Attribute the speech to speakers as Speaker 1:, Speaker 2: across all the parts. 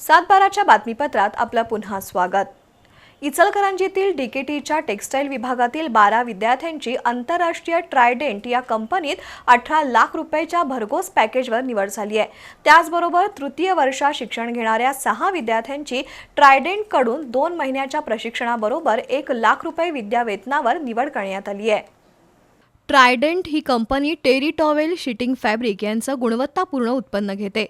Speaker 1: सातबाराच्या बातमीपत्रात आपलं पुन्हा स्वागत. इचलकरंजीतील डीकेटीच्या टेक्स्टाईल विभागातील बारा विद्यार्थ्यांची आंतरराष्ट्रीय ट्रायडेंट या कंपनीत अठरा लाख रुपयाच्या भरघोस पॅकेजवर निवड झाली आहे. त्याचबरोबर तृतीय वर्षात शिक्षण घेणाऱ्या सहा विद्यार्थ्यांची ट्रायडेंटकडून दोन महिन्याच्या प्रशिक्षणाबरोबर एक लाख रुपये विद्यावेतनावर निवड करण्यात आली आहे. ट्रायडेंट ही company terry towel sheeting fabric यांचं गुणवत्तापूर्ण उत्पन्न घेते.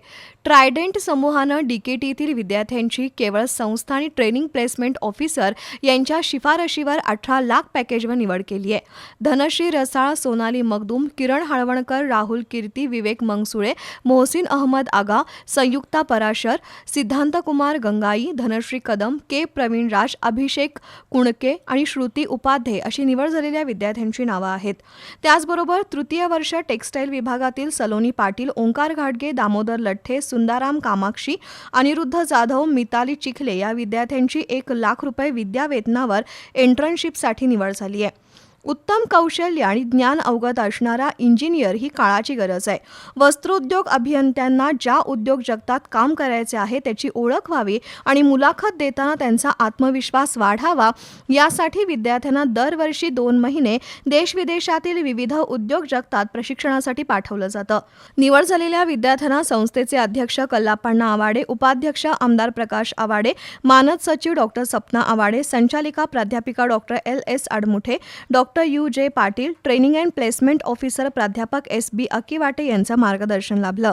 Speaker 1: ट्रायडेंट समूहानं डीकेटीतील विद्यार्थ्यांची केवळ संस्था आणि ट्रेनिंग प्लेसमेंट ऑफिसर यांच्या शिफारशीवर अठरा लाख पॅकेजवर निवड केली आहे. धनश्री रसाळ सोनाली मगदूम किरण हळवणकर राहुल कीर्ती विवेक मंगसुळे मोहसिन अहमद आगा संयुक्ता पराशर सिद्धांत कुमार गंगाई धनश्री कदम के प्रवीण राज अभिषेक कुणके आणि श्रुती उपाध्ये अशी निवड झालेल्या विद्यार्थ्यांची नावं आहेत. त्याचबरोबर तृतीय वर्ष टेक्स्टाईल विभागातील सलोनी पाटील ओंकार घाटगे दामोदर लठ्ठे सुंदाराम कामाक्षी अनिरुद्ध जाधव मिताली चिखले या विद्यार्थ्यांची एक लाख रुपये विद्यावेतनावर एंट्रनशिपसाठी निवड झाली आहे. उत्तम कौशल्य आणि ज्ञान अवगत असणारा इंजिनियर ही काळाची गरज आहे. वस्त्रोद्योग अभियंत्यांना ज्या उद्योग जगतात काम करायचे आहे त्याची ओळख व्हावी आणि मुलाखत देताना त्यांचा आत्मविश्वास वाढावा यासाठी विद्यार्थ्यांना दरवर्षी दोन महिने देशविदेशातील विविध उद्योग जगतात प्रशिक्षणासाठी पाठवलं जातं. निवड झालेल्या विद्यार्थ्यांना संस्थेचे अध्यक्ष कल्लापण्णा आवाडे उपाध्यक्ष आमदार प्रकाश आवाडे मानद सचिव डॉक्टर सपना आवाडे संचालिका प्राध्यापिका doctor L S Admuthe doctor U J Patil training and placement officer प्राध्यापक एस बी अकिवाटे यांचं मार्गदर्शन लाभलं.